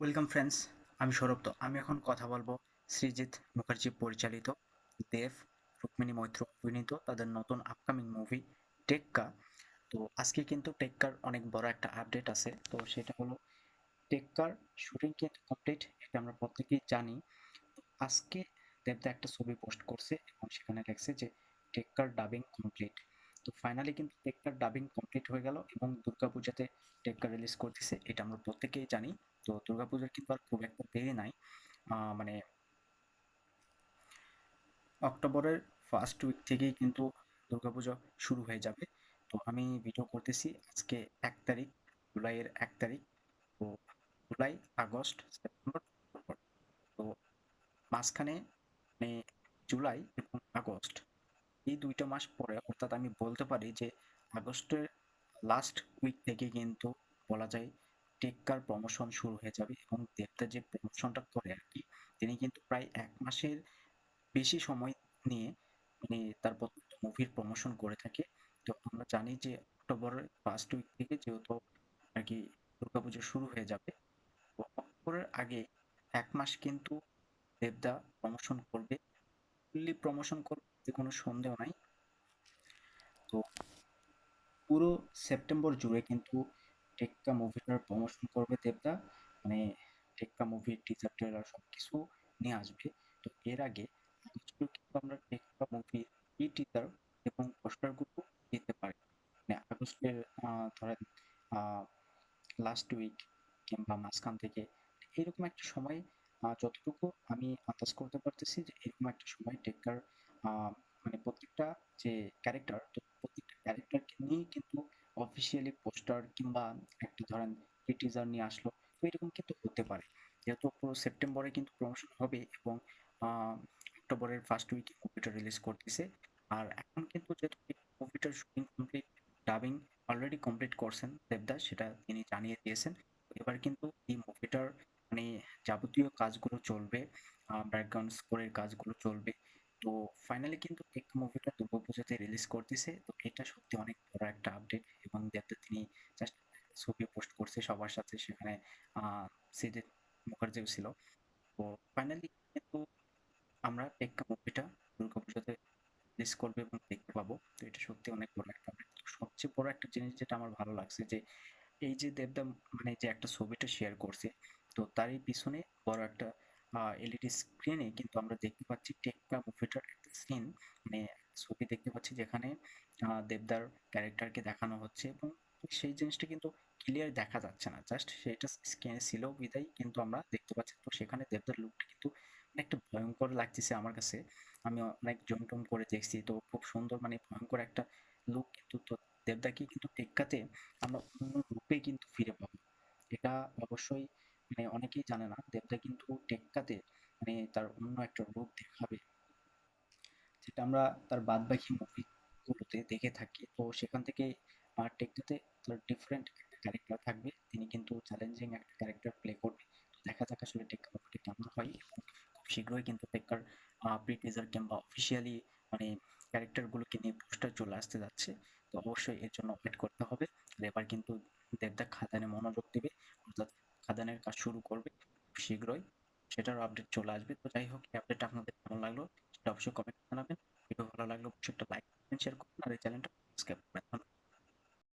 Welcome friends আমি সৌরভ তো। আমি এখন কথা বলব সৃজিৎ মুখার্জি পরিচালিত দেব, রুক্মিণী মৈত্র অভিনীত তাদের নতুন আপকামিং মুভি টেক্কা তো আজকে কিন্তু টেক্কার অনেক বড় একটা আপডেট আছে। তো সেটা হলো টেক্কার শুটিং কিন্তু কমপ্লিট এটা আমরা প্রত্যেকেই জানি। আজকে দেবদা একটা ছবি পোস্ট করছে এবং সেখানে লেখছে যে টেক্কার ডাবিং কমপ্লিট তো ফাইনালি কিন্তু টেক্কার ডাবিং কমপ্লিট হয়ে গেল এবং দুর্গাপূজাতে টেক্কা রিলিজ করতেছে এটা আমরা প্রত্যেকেই জানি। তো দুর্গাপূজার কিন্তু আর খুব একটা দেরি নাই। মানে অক্টোবরের ফার্স্ট উইক থেকেই কিন্তু দুর্গাপূজা শুরু হয়ে যাবে। তো আমি ভিডিও করতেছি আজকে এক তারিখ, জুলাইয়ের এক তারিখ। তো জুলাই, আগস্ট, সেপ্টেম্বর তো মাঝখানে মানে জুলাই এবং আগস্ট। এই দুইটা মাস পরে, অর্থাৎ আমি বলতে পারি যে আগস্টের লাস্ট উইক থেকে কিন্তু বলা যায় টেক্কার প্রমোশন শুরু হয়ে যাবে এবং দেবতা যে প্রমোশনটা করে আর কি, তিনি কিন্তু প্রায় এক মাসের বেশি সময় নিয়ে মানে তার মুভির প্রমোশন করে থাকে। তো আমরা জানি যে অক্টোবরের ফার্স্ট উইক থেকে যেহেতু আর কি দুর্গাপুজো শুরু হয়ে যাবে অক্টোবরের আগে এক মাস কিন্তু দেবদা প্রমোশন করবে। ফুললি প্রমোশন করবে এতে কোনো সন্দেহ নাই। তো পুরো সেপ্টেম্বর জুড়ে কিন্তু টেক্কা মুভিটার প্রমোশন করবে দেবদা। মানে টেক্কা মুভির টিজার ট্রেলার সব কিছু নিয়ে আসবে। তো এর আগে কিন্তু আমরা টেক্কা মুভির এই টিজার এবং পোস্টারগুলো দিতে পারি। মানে আগস্টের ধরেন লাস্ট উইক কিংবা মাঝখান থেকে এরকম একটা সময় যতটুকু আমি আন্দাজ করতে পারতেছি যে এরকম একটা সময় টেক্কার মানে প্রত্যেকটা যে ক্যারেক্টার তো প্রত্যেকটা ক্যারেক্টারকে নিয়েই কিন্তু অফিসিয়ালি পোস্টার কিংবা একটা ধরেন টিজার নিয়ে আসলো, তো এরকম কিন্তু হতে পারে। যেহেতু পুরো সেপ্টেম্বরে কিন্তু প্রমোশন হবে এবং অক্টোবরের ফার্স্ট উইকে মুভিটা রিলিজ করতেছে। আর এখন কিন্তু যেহেতু মুভিটার shooting complete dubbing already complete করছেন দেবদাস, সেটা তিনি জানিয়ে দিয়েছেন এবার কিন্তু এই মুভিটার মানে যাবতীয় কাজগুলো চলবে ব্যাকগ্রাউন্ড স্কোরের কাজগুলো চলবে তো ফাইনালি কিন্তু টেক মুভিটা দুর্গাপূজাতে রিলিজ করতেছে তো এটা সত্যি অনেক বড় একটা আপডেট এবং দেবদা তিনি জাস্ট ছবি পোস্ট করছে সবার সাথে সেখানে সিদ্দিক মুখার্জিও ছিল। তো ফাইনালি কিন্তু আমরা টেক্কা মুভিটা দুর্গাপূজাতে রিলিজ করবে এবং দেখতে পাবো। তো এটা সত্যি অনেক বড় একটা। তো সবচেয়ে বড় একটা জিনিস যেটা আমার ভালো লাগছে যে এই যে দেবদা মানে যে একটা ছবিটা শেয়ার করছে, তো তারই পিছনে বড় একটা এলইডি স্ক্রিনে কিন্তু আমরা দেখতে পাচ্ছি টেক্কা মুভিটার একটা সিন মানে ছবি দেখতে পাচ্ছি যেখানে দেবদার ক্যারেক্টারকে দেখানো হচ্ছে এবং সেই জিনিসটা কিন্তু ক্লিয়ার দেখা যাচ্ছে না। জাস্ট সেটা স্ক্রিনে ছিল, বিদায় কিন্তু আমরা দেখতে পাচ্ছি। তো সেখানে দেবদার লুকটা কিন্তু একটা ভয়ঙ্কর লাগতেছে আমার কাছে। আমি অনেক জম টম করে দেখছি, তো খুব সুন্দর মানে ভয়ঙ্কর একটা লুক কিন্তু তো দেবদাকে কিন্তু টেক্কাতে আমরা অন্য রূপে কিন্তু ফিরে পাবো। এটা অবশ্যই মানে অনেকেই জানে না, দেবদা কিন্তু টেক্কাতে মানে তার অন্য একটা রূপ দেখাবে। যেটা আমরা তার বাদবাকি মুভিগুলোতে দেখে থাকি। তো সেখান থেকে টেক্কাতে তার ডিফারেন্ট একটা ক্যারেক্টার থাকবে। তিনি কিন্তু চ্যালেঞ্জিং একটা ক্যারেক্টার প্লে করবে। দেখা যাক আসলে টেক্কা মুভিটি কেমন হয় এবং খুব শীঘ্রই কিন্তু টেক্কার প্রি টিজার কিংবা অফিসিয়ালি মানে ক্যারেক্টারগুলোকে নিয়ে পোস্টার চলে আসতে যাচ্ছে। তো অবশ্যই এর জন্য ওয়েট করতে হবে। এবার কিন্তু দেবদা খাদানে মনোযোগ দেবে। কাজ শুরু করবে শীঘ্রই। সেটার আপডেট চলে আসবে। তো যাই হোক, এই আপডেট আপনাদের কেমন লাগল, সেটা অবশ্যই কমেন্ট জানাবেন। ভিডিও ভালো লাগলে অবশ্যই একটা লাইক শেয়ার করবেন। আর এই চ্যানেলটা